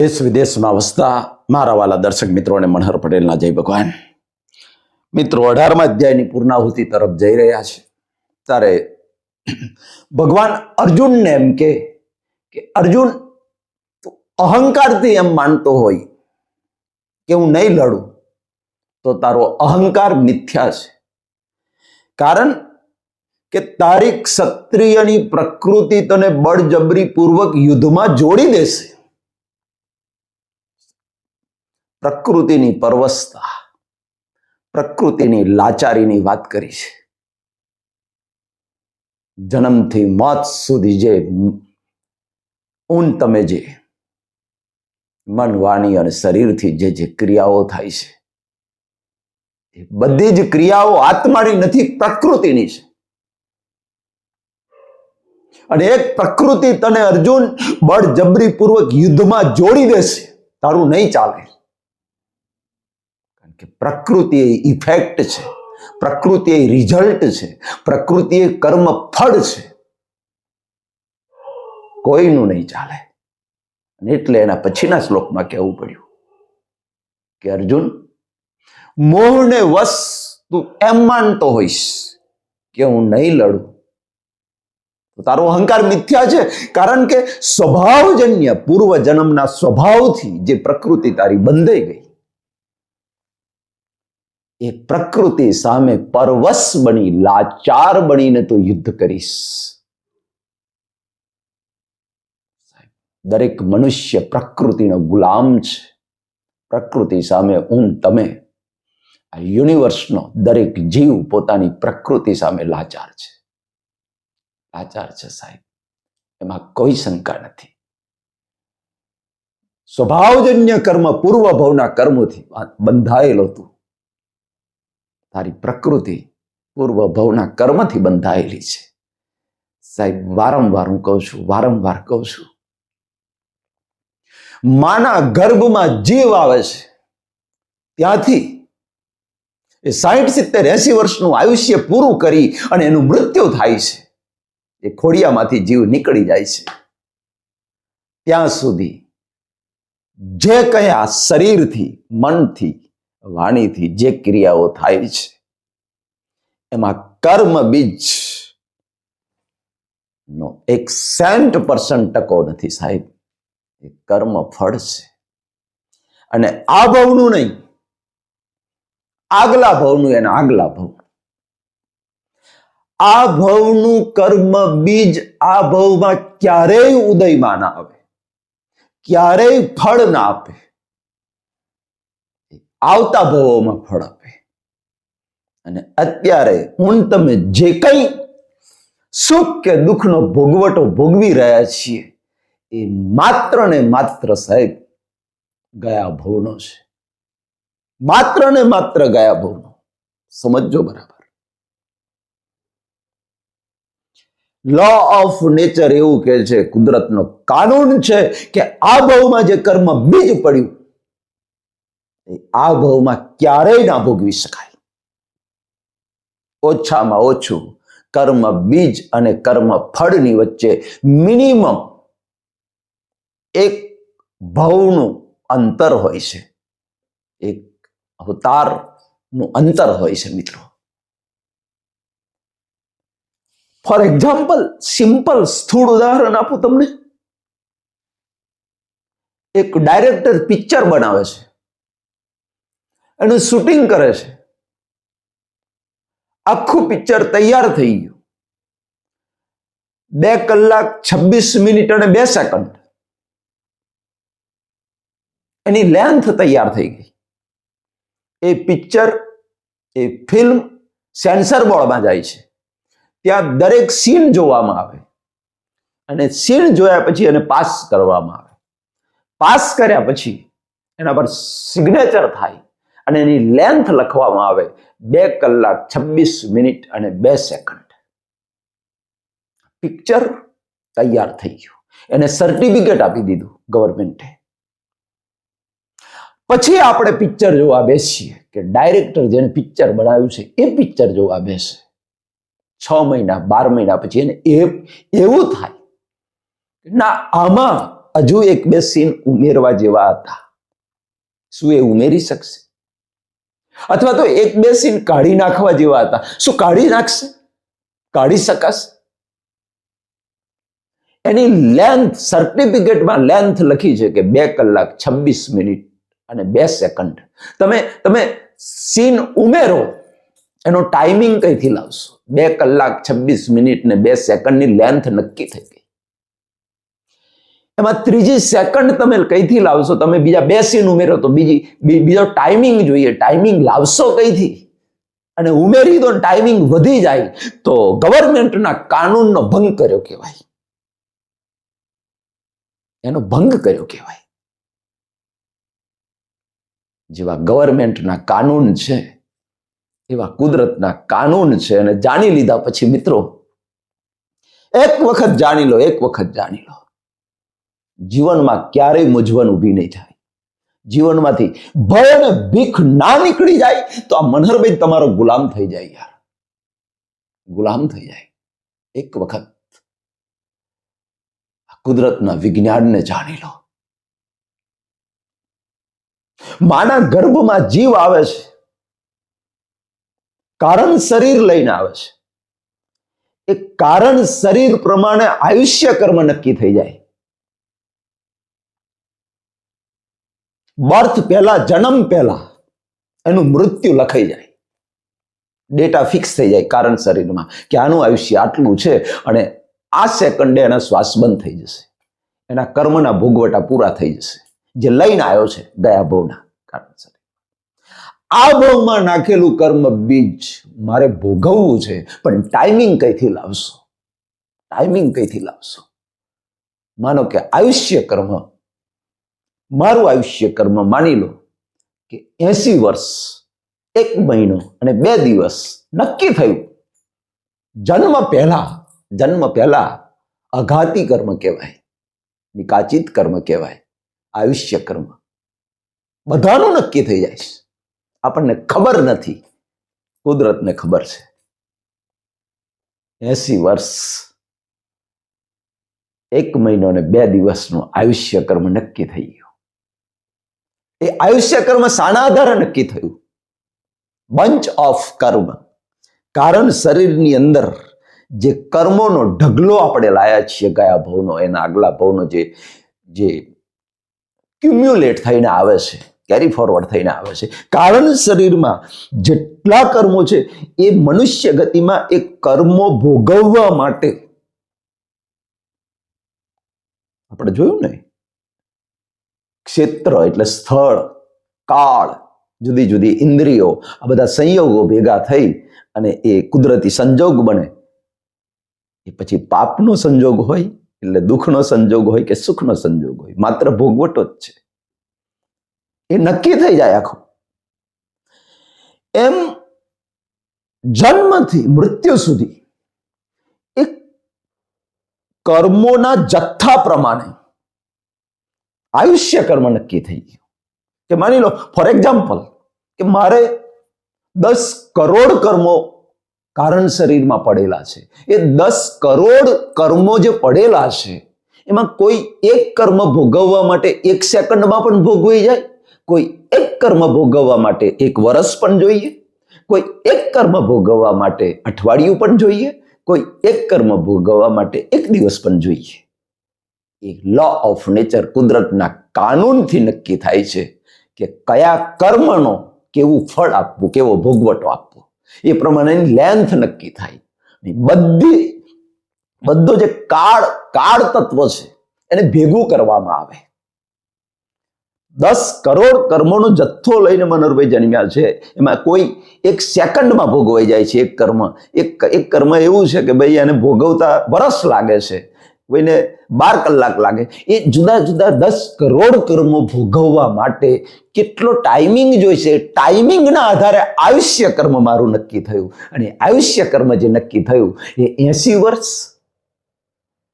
દેશ વિદેશમાં વસતા મારા વાલા દર્શક મિત્રોને મનહર પટેલના જય ભગવાન. મિત્રો, અઢારમા અધ્યાયની પૂર્ણાહુતિ તરફ જઈ રહ્યા છે. ત્યારે ભગવાન અર્જુનને એમ કે અર્જુન અહંકારથી એમ માનતો હોય કે હું નહીં લડું, તો તારો અહંકાર મિથ્યા છે. કારણ કે તારી ક્ષત્રિયની પ્રકૃતિ તને બળજબરીપૂર્વક યુદ્ધમાં જોડી દેશે. પ્રકૃતિની પરવસતા, પ્રકૃતિની લાચારીની વાત કરી છે. જન્મથી મોત સુધી જે ઊન તમે જે મન, વાણી અને શરીરથી જે જે ક્રિયાઓ થાય છે, એ બધી જ ક્રિયાઓ આત્માની નથી, પ્રકૃતિની છે. અને એક પ્રકૃતિ તને અર્જુન બળજબરીપૂર્વક યુદ્ધમાં જોડી દેશે. તારું નહીં ચાલે. કે પ્રકૃતિ એ ઇફેક્ટ છે. પ્રકૃતિ એ રિઝલ્ટ છે. પ્રકૃતિ એ કર્મ ફળ છે. કોઈનું નહીં ચાલે. એટલે એના પછીના શ્લોકમાં કહેવું પડ્યું કે અર્જુન, મોહને વશ તું એમ માનતો હોઈશ કે હું નહીં લડું. તારો અહંકાર મિથ્યા છે. કારણ કે સ્વભાવજન્ય પૂર્વ જન્મના સ્વભાવથી જે પ્રકૃતિ તારી બંધાઈ ગઈ. એ પ્રકૃતિ સામે પરવશ બની, લાચાર બનીને તો યુદ્ધ કરીશ. દરેક મનુષ્ય પ્રકૃતિનો ગુલામ છે. પ્રકૃતિ સામે હું તમે. આ યુનિવર્સનો દરેક જીવ પોતાની પ્રકૃતિ સામે લાચાર છે. લાચાર છે સાહેબ. એમાં કોઈ શંકા નથી. સ્વભાવજન્ય કર્મ પૂર્વ ભવના કર્મોથી બંધાયેલો તું. તારી પ્રકૃતિ પૂર્વ ભવના કર્મથી બંધાયેલી છે. સાહેબ, વારંવાર હું કહું છું, વારંવાર કહું છું. માના ગર્ભમાં જીવ આવે છે. ત્યાંથી એ સાહીઠ, સિત્તેર એસી વર્ષનું આયુષ્ય પૂરું કરી અને એનું મૃત્યુ થાય છે. એ ખોડિયામાંથી જીવ નીકળી જાય છે. ત્યાં સુધી જે કયા શરીરથી, મનથી વાણીથી જે ક્રિયાઓ થાય છે, એમાં કર્મ બીજ નો એક સેન્ટ પર્સન્ટ ટકો નથી સાહેબ. એ કર્મ ફળ છે. અને આ ભવનું નહીં, આગલા ભવનું એના આગલા ભવ. આ ભવનું કર્મ બીજ આ ભવમાં ક્યારેય ઉદયમાં ના આવે, ક્યારેય ફળ ના આપે. આવતા ભવોમાં ફળ આપે. અને અત્યારે હું તમે જે કંઈ સુખ કે દુઃખનો ભોગવટો ભોગવી રહ્યા છીએ, એ માત્ર ને માત્ર સાહેબ ગયા ભવનો છે. માત્ર ને માત્ર ગયા ભવનો. સમજજો બરાબર. લો ઓફ નેચર એવું કહે છે, કુદરતનો કાનૂન છે કે આ ભવમાં જે કર્મ બીજ પડ્યું આ ભવમાં ક્યારેય ના ભોગવી શકાય. ઓછામાં ઓછું કર્મ બીજ અને કર્મ ફળની વચ્ચે મિનિમમ એક ભવનું અંતર હોય છે. એક અવતારનું અંતર હોય છે મિત્રો. ફોર એક્ઝામ્પલ સિમ્પલ સ્થૂળ ઉદાહરણ આપું તમને. એક ડાયરેક્ટર પિક્ચર બનાવે છે. એનું શૂટિંગ કરે છે. આખું પિક્ચર તૈયાર થઈ ગયું. બે કલાક છવ્વીસ મિનિટ અને બે સેકન્ડ એની લેન્થ તૈયાર થઈ ગઈ. એ પિક્ચર એ ફિલ્મ સેન્સર બોર્ડમાં જાય છે. ત્યાં દરેક સીન જોવામાં આવે. અને સીન જોયા પછી એને પાસ કરવામાં આવે. પાસ કર્યા પછી એના પર સિગ્નેચર થાય. અને એની લેન્થ લખવામાં આવે બે કલાક છવ્વીસ મિનિટ અને બે સેકન્ડ પિક્ચર તૈયાર થઈ ગયું. એને સર્ટિફિકેટ આપી દીધું ગવર્મેન્ટે પછી આપણે પિક્ચર જોવા બેસીએ કે ડાયરેક્ટર જેને પિક્ચર બનાવ્યું છે, એ પિક્ચર જોવા બેસે. છ મહિના, બાર મહિના પછી એને એવું થાય ના, આમાં હજુ એક બે સીન ઉમેરવા જેવા હતા. શું એ ઉમેરી શકશે? અથવા તો એક બે સીન કાઢી નાખવા જેવા હતા. શું કાઢી નાખશે? કાઢી શકાશે? એની લેન્થ સર્ટિફિકેટમાં લેન્થ લખી છે કે બે કલાક છવ્વીસ મિનિટ અને બે સેકન્ડ તમે તમે સીન ઉમેરો, એનો ટાઈમિંગ કઈથી લાવશો? બે કલાક છવ્વીસ મિનિટ ને બે સેકન્ડની લેન્થ નક્કી થઈ ગઈ. એમાં ત્રીજી સેકન્ડ તમે કઈથી લાવશો? તમે બીજા બે ઉમેરો તો બીજી બીજો ટાઈમિંગ જોઈએ. ટાઈમિંગ લાવશો કઈથી? અને ઉમેરી દો ટાઈમિંગ વધી જાય તો ગવર્મેન્ટના કાનૂનનો ભંગ કર્યો કહેવાય. એનો ભંગ કર્યો કહેવાય. જેવા ગવર્મેન્ટના કાનૂન છે, એવા કુદરતના કાનૂન છે અને જાણી લીધા પછી મિત્રો, એક વખત જાણી લો, એક વખત જાણી લો. જીવનમાં ક્યારેય મૂંઝવણ ઊભી નહીં થાય. જીવનમાંથી ભય અને ભીખ ના નીકળી જાય તો આ મનહરભાઈ તમારો ગુલામ થઈ જાય યાર. ગુલામ થઈ જાય. એક વખત કુદરતના વિજ્ઞાનને જાણી લો. માના ગર્ભમાં જીવ આવે છે. કારણ શરીર લઈને આવે છે. એ કારણ શરીર પ્રમાણે આયુષ્ય કર્મ નક્કી થઈ જાય. બર્થ પહેલા, જન્મ પહેલા એનું મૃત્યુ લખાઈ જાય. ડેટા ફિક્સ થઈ જાય કારણ શરીરમાં કે આનું આયુષ્ય આટલું છે અને આ સેકન્ડે એના શ્વાસ બંધ થઈ જશે. એના કર્મના ભોગવટા પૂરા થઈ જશે. જે લઈને આવ્યો છે ગયા ભવના કારણ શરીર. આ ભવમાં નાખેલું કર્મ બીજ મારે ભોગવવું છે, પણ ટાઈમિંગ કઈથી લાવશો? ટાઈમિંગ કઈથી લાવશો? માનો કે આયુષ્ય કર્મ મારું આયુષ્ય કર્મ માની લો કે એસી વર્ષ, એક મહિનો અને બે દિવસ નક્કી થયું. જન્મ પહેલા જન્મ પહેલા અઘાતી કર્મ કહેવાય, નિકાચિત કર્મ કહેવાય, આયુષ્ય કર્મ. બધાનું નક્કી થઈ જાય છે. આપણને ખબર નથી, કુદરતને ખબર છે. એસી વર્ષ, એક મહિનો અને બે દિવસનું આયુષ્ય કર્મ નક્કી થઈ ગયું. એ આયુષ્ય કર્મ શાના આધારે નક્કી થયું. બંચ ઓફ કર્મ. કારણ શરીરની અંદર જે કર્મોનો ઢગલો આપણે લાયા છીએ, ગયા ભવનો, એના આગલા ભવનો જે જે ક્યુમ્યુલેટ થઈને આવે છે કેરી ફોરવર્ડ થઈને આવે છે. કારણ શરીરમાં જેટલા કર્મો છે, એ મનુષ્ય ગતિમાં એ કર્મો ભોગવવા માટે. આપણે જોયું ને? ક્ષેત્ર એટલે સ્થળ, કાળ, જુદી જુદી ઇન્દ્રિયો, આ બધા સંયોગો ભેગા થઈ અને એ કુદરતી સંજોગ બને. એ પછી પાપનો સંજોગ હોય એટલે દુઃખનો સંજોગ હોય કે સુખનો સંજોગ હોય, માત્ર ભોગવટો જ છે. એ નક્કી થઈ જાય આખું. એમ જન્મથી મૃત્યુ સુધી એક કર્મોના જથ્થા પ્રમાણે આયુષ્ય કર્મ નક્કી થઈ ગયું. કે માની લો ફોર એક્ઝામ્પલ કે મારે દસ કરોડ કર્મો કારણ શરીરમાં પડેલા છે. એ દસ કરોડ કર્મો જે પડેલા છે, એમાં કોઈ એક કર્મ ભોગવવા માટે એક સેકન્ડમાં પણ ભોગવી જાય, કોઈ એક કર્મ ભોગવવા માટે એક વર્ષ પણ જોઈએ, કોઈ એક કર્મ ભોગવવા માટે અઠવાડિયું પણ જોઈએ, કોઈ એક કર્મ ભોગવવા માટે એક દિવસ પણ જોઈએ. એ લો ઓફ નેચર કુદરતના કાનૂનથી નક્કી થાય છે કે કયા કર્મનો કેવું ફળ આપવું, કેવો ભોગવટો આપવો. એ પ્રમાણેની લેન્થ નક્કી થાય. બધી, બધો જે કાળ કાળ તત્વ છે, એને ભેગું કરવામાં આવે. દસ કરોડ કર્મોનો જથ્થો લઈને મનોહરભાઈ જન્મ્યા છે. એમાં કોઈ એક સેકન્ડમાં ભોગવાઈ જાય છે એક કર્મ. એક એક કર્મ એવું છે કે ભાઈ એને ભોગવતા વરસ લાગે છે. કોઈને બાર કલાક લાગે. એ જુદા જુદા દસ કરોડ કર્મો ભોગવવા માટે કેટલો ટાઈમિંગ જોઈશે? ટાઈમિંગના આધારે આયુષ્ય કર્મ મારું નક્કી થયું. અને આયુષ્ય કર્મ જે નક્કી થયું એ એસી વર્ષ,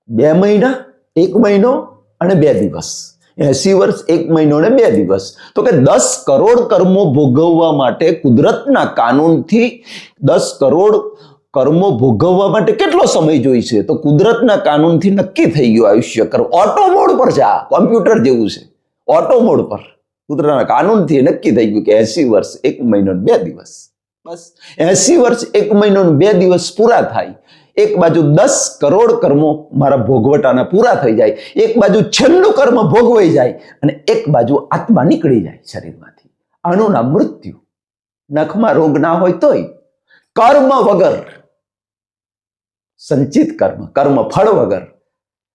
બે મહિના, એક મહિનો અને બે દિવસ. એસી વર્ષ, એક મહિનો ને બે દિવસ. તો કે દસ કરોડ કર્મો ભોગવવા માટે કુદરતના કાનૂનથી દસ કરોડ કર્મો ભોગવવા માટે કેટલો સમય જોઈશે? તો કુદરતના કાનૂનથી નક્કી થઈ ગયું આયુષ્ય કર્મ. ઓટો મોડ પર છે આ કોમ્પ્યુટર જેવું છે. ઓટો મોડ પર. કુદરતના કાનૂનથી નક્કી થઈ ગયું કે એસી વર્ષ, એક મહિનો બે દિવસ. બસ. એસી વર્ષ, એક મહિનો બે દિવસ પૂરા થાય. એક બાજુ દસ કરોડ કર્મો મારા ભોગવટાના પૂરા થઈ જાય. એક બાજુ છેલ્લું કર્મ ભોગવાઈ જાય અને એક બાજુ આત્મા નીકળી જાય શરીરમાંથી. આનું નામ મૃત્યુ. નખમાં રોગ ના હોય તોય. કર્મ વગર. સંચિત કર્મ કર્મ ફળ વગર,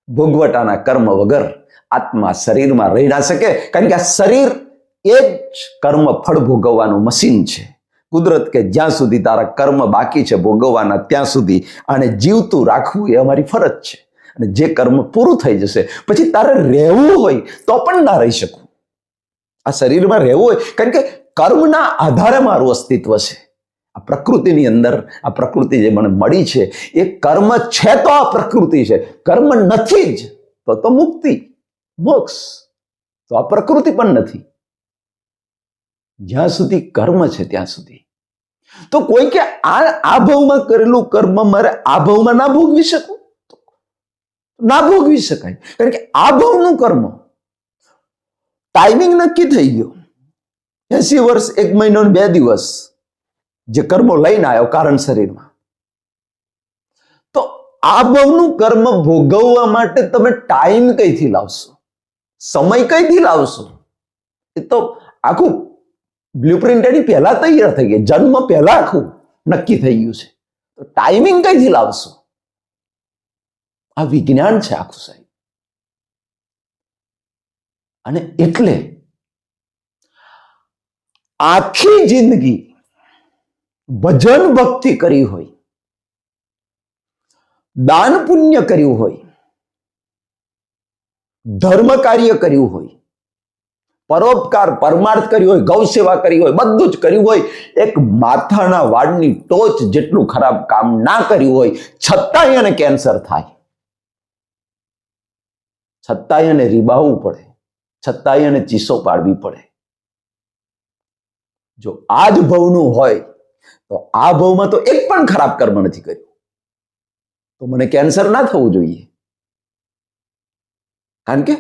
ભોગવટાના કર્મ વગર આત્મા શરીરમાં રહી ના શકે. કારણ કે આ શરીર એ જ કર્મ ફળ ભોગવવાનું મશીન છે. કુદરત કે જ્યાં સુધી તારા કર્મ બાકી છે, ભોગવવાના ત્યાં સુધી આને જીવતું રાખવું એ અમારી ફરજ છે. અને જે કર્મ પૂરું થઈ જશે, પછી તારે રહેવું હોય તો પણ ના રહી શકું. આ શરીરમાં રહેવું હોય, કારણ કે કર્મના આધારે મારું અસ્તિત્વ છે. આ પ્રકૃતિની અંદર આ પ્રકૃતિ જે મને મળી છે, એ કર્મ છે તો આ પ્રકૃતિ છે. કર્મ નથી જ, તો તો મુક્તિ, મોક્ષ. તો આ પ્રકૃતિ પણ નથી. જ્યાં સુધી કર્મ છે ત્યાં સુધી. તો કોઈ કે આ આ ભાવમાં કરેલું કર્મ મારે આ ભાવમાં ના ભોગવી શકું? ના ભોગવી શકાય. કારણ કે આ ભાવનું કર્મ ટાઈમિંગ નક્કી થઈ ગયો. એસી વર્ષ, એક મહિનો બે દિવસ. જે કર્મો લઈને આવ્યો કારણ શરીરમાં. તો આ ભાવનું કર્મ ભોગવવા માટે તમે ટાઈમ કઈથી લાવશો? સમય કઈથી લાવશો? એ તો આખું બ્લુપ્રિન્ટ એની પહેલા તૈયાર થઈ ગઈ, જન્મ પહેલા આખું નક્કી થઈ ગયું છે. તો ટાઈમિંગ કઈથી લાવશો? આ વિજ્ઞાન છે આખું સાહેબ. અને એટલે આખી જિંદગી ભજન ભક્તિ કરી હોય, દાન પુણ્ય કર્યું હોય, ધર્મ કાર્ય કર્યું હોય, પરોપકાર, પરમાર્થ કર્યું હોય, ગૌ સેવા કરી હોય, બધું જ કર્યું હોય, એક માથાના વાળની ટોચ જેટલું ખરાબ કામ ના કર્યું હોય, છતાંય એને કેન્સર થાય. છતાંય એને રીબાવવું પડે, છતાંય એને ચીસો પાડવી પડે. જો આ જ ભવનું હોય તો આ ભાવમાં તો એક પણ ખરાબ કર્મ નથી કર્યું. તો મને કેન્સર ના થવું જોઈએ. કારણ કે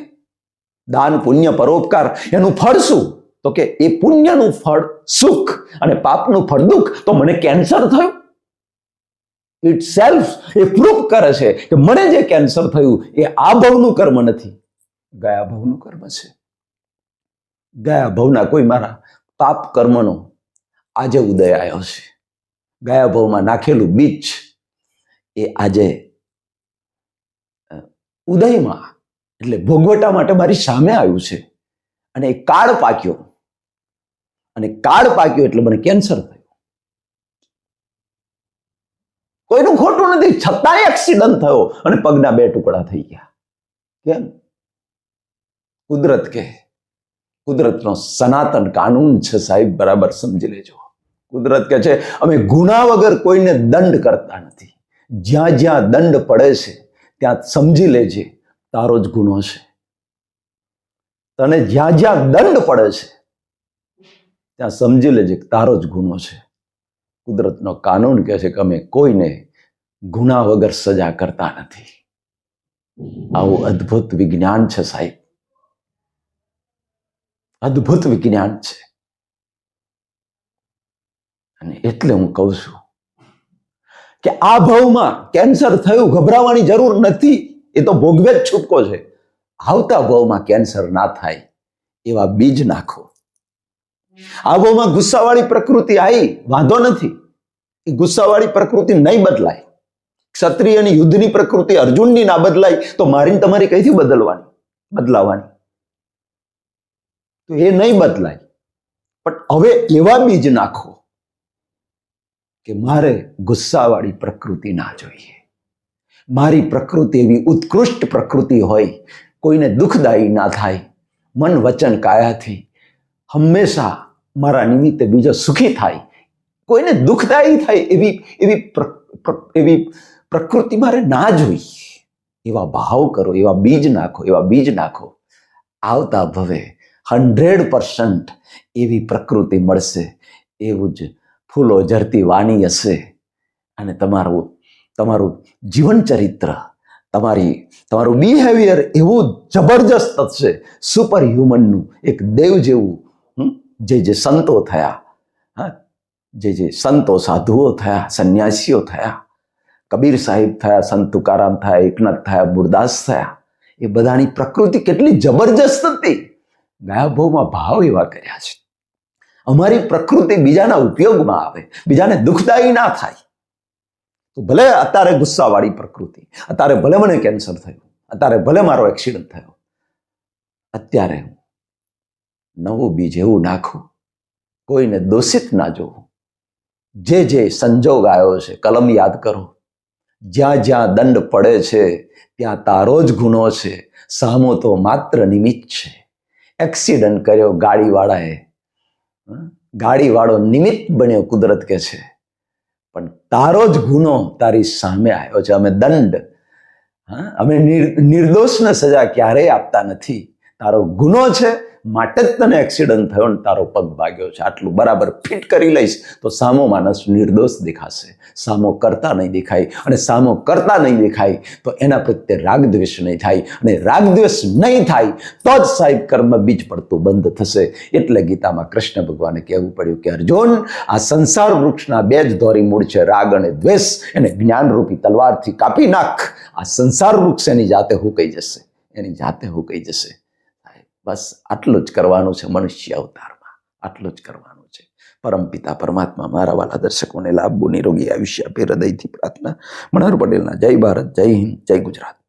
દાન, પુણ્ય, પરોપકાર એનું ફળ શું? તો કે એ પુણ્યનું ફળ સુખ અને પાપનું ફળ દુઃખ. તો મને કેન્સર થયું. ઇટ સેલ્ફ એ પ્રૂફ કરે છે કે મને જે કેન્સર થયું એ આ ભવનું કર્મ નથી. ગયા ભવનું કર્મ છે. ગયા ભવના કોઈ મારા પાપ કર્મનો આજે ઉદય આવ્યો છે. ગયા ભાવમાં નાખેલું બીજ એ આજે ઉદયમાં, એટલે ભોગવટા માટે મારી સામે આવ્યું છે. અને એ કાળ પાક્યો. અને કાળ પાક્યો એટલે મને કેન્સર થયું. કોઈનું ખોટું નથી છતાંય એક્સિડન્ટ થયો અને પગના બે ટુકડા થઈ ગયા. કેમ? કુદરત કે કુદરતનો સનાતન કાનૂન છે સાહેબ, બરાબર સમજી લેજો. કુદરત કે છે, અમે ગુના વગર કોઈને દંડ કરતા નથી. જ્યાં જ્યાં દંડ પડે છે, ત્યાં સમજી લેજે, તારો જ ગુનો છે. તને જ્યાં જ્યાં દંડ પડે છે, ત્યાં સમજી લેજે તારો જ ગુનો છે. કુદરતનો કાનૂન કહે છે કે અમે કોઈને ગુના વગર સજા કરતા નથી. આવું અદ્ભુત વિજ્ઞાન છે સાહેબ. અદ્ભુત વિજ્ઞાન છે. અને એટલે હું કહું છું કે આ ભાવમાં કેન્સર થયું, ગભરાવાની જરૂર નથી, એ તો ભોગવે જ છૂટકો છે. આવતા ભાવમાં કેન્સર ના થાય, એવા બીજ નાખો. આ ભાવમાં ગુસ્સાવાળી પ્રકૃતિ આવી, વાંધો નથી. એ ગુસ્સાવાળી પ્રકૃતિ નહીં બદલાય. ક્ષત્રિયની યુદ્ધની પ્રકૃતિ અર્જુનની ના બદલાય, તો મારીને તમારી કઈથી બદલવાની, બદલાવાની? તો એ નહીં બદલાય. પણ હવે એવા બીજ નાખો કે મારે ગુસ્સાવાળી પ્રકૃતિ ના જોઈએ. મારી પ્રકૃતિ એવી ઉત્કૃષ્ટ પ્રકૃતિ હોય, કોઈને દુઃખદાયી ના થાય, મન વચન કાયાથી, હંમેશા મારા નિમિત્તે બીજો સુખી થાય, કોઈને દુઃખદાયી થાય એવી એવી એવી પ્રકૃતિ મારે ના જોઈએ એવા ભાવ કરો, એવા બીજ નાખો, એવા બીજ નાખો. આવતા ભવે હંડ્રેડ પર્સન્ટ એવી પ્રકૃતિ મળશે એવું જ ફૂલો ઝરતી વાણી હશે અને તમારું તમારું જીવન ચરિત્ર તમારી, તમારું બિહેવિયર એવું જબરજસ્ત છે સુપર હ્યુમનનું એક દેવ જેવું જે જે સંતો થયા, હા, જે જે સંતો સાધુઓ થયા, સંન્યાસીઓ થયા, કબીર સાહેબ થયા, સંત તુકારામ થયા, એકનાથ થયા મુરદાસ થયા, એ બધાની પ્રકૃતિ કેટલી જબરજસ્ત હતી. ગાયાભાવમાં ભાવ એવા કર્યા છે. અમારી પ્રકૃતિ બીજાના ઉપયોગમાં આવે, બીજાને દુઃખદાયી ના થાય. તો ભલે અત્યારે ગુસ્સાવાળી પ્રકૃતિ, અત્યારે ભલે મને કેન્સર થયું, અત્યારે ભલે મારો એક્સિડન્ટ થયો, અત્યારે હું નવું બીજ એવું નાખું, કોઈને દોષિત ના જોવું. જે જે સંજોગ આવ્યો છે, કલમ યાદ કરો. જ્યાં જ્યાં દંડ પડે છે, ત્યાં તારો જ ગુનો છે. સામો તો માત્ર નિમિત્ત છે. એક્સિડન્ટ કર્યો ગાડીવાળાએ? ગાડીવાળો નિમિત્ત બન્યો કુદરત કે છે. પણ તારો જ ગુનો તારી સામે આવ્યો છે. અમે દંડ, હા, અમે નિર- નિર્દોષને સજા ક્યારેય આપતા નથી. તારો ગુનો છે માટે જ તને એક્સિડન્ટ થયો ને તારો પગ ભાગ્યો છે. આટલું બરાબર ફિટ કરી લઈશ તો સામો માણસ નિર્દોષ દેખાશે. સામો કરતા નહીં દેખાય અને સામો કરતા નહીં દેખાય તો એના પ્રત્યે રાગદ્વેષ નહીં થાય અને રાગદ્વેષ નહીં થાય તો જ સાહેબ કર્મ બીજ પડતું બંધ થશે. એટલે ગીતામાં કૃષ્ણ ભગવાને કહેવું પડ્યું કે અર્જુન આ સંસાર વૃક્ષના બે જ ધોરી મૂળ છે રાગ અને દ્વેષ. એને જ્ઞાનરૂપી તલવારથી કાપી નાખ. આ સંસાર વૃક્ષ એની જાતે હુકાઈ જશે. એની જાતે હુકાઈ જશે. સાહેબ, બસ આટલું જ કરવાનું છે મનુષ્ય અવતારમાં. આટલું જ કરવાનું છે. પરમપિતા પરમાત્મા મારા વાલા દર્શકોને લાભો નિરોગી આયુષ્ય આપે હૃદયથી પ્રાર્થના. મનોહર પટેલના જય ભારત, જય હિન્દ, જય ગુજરાત.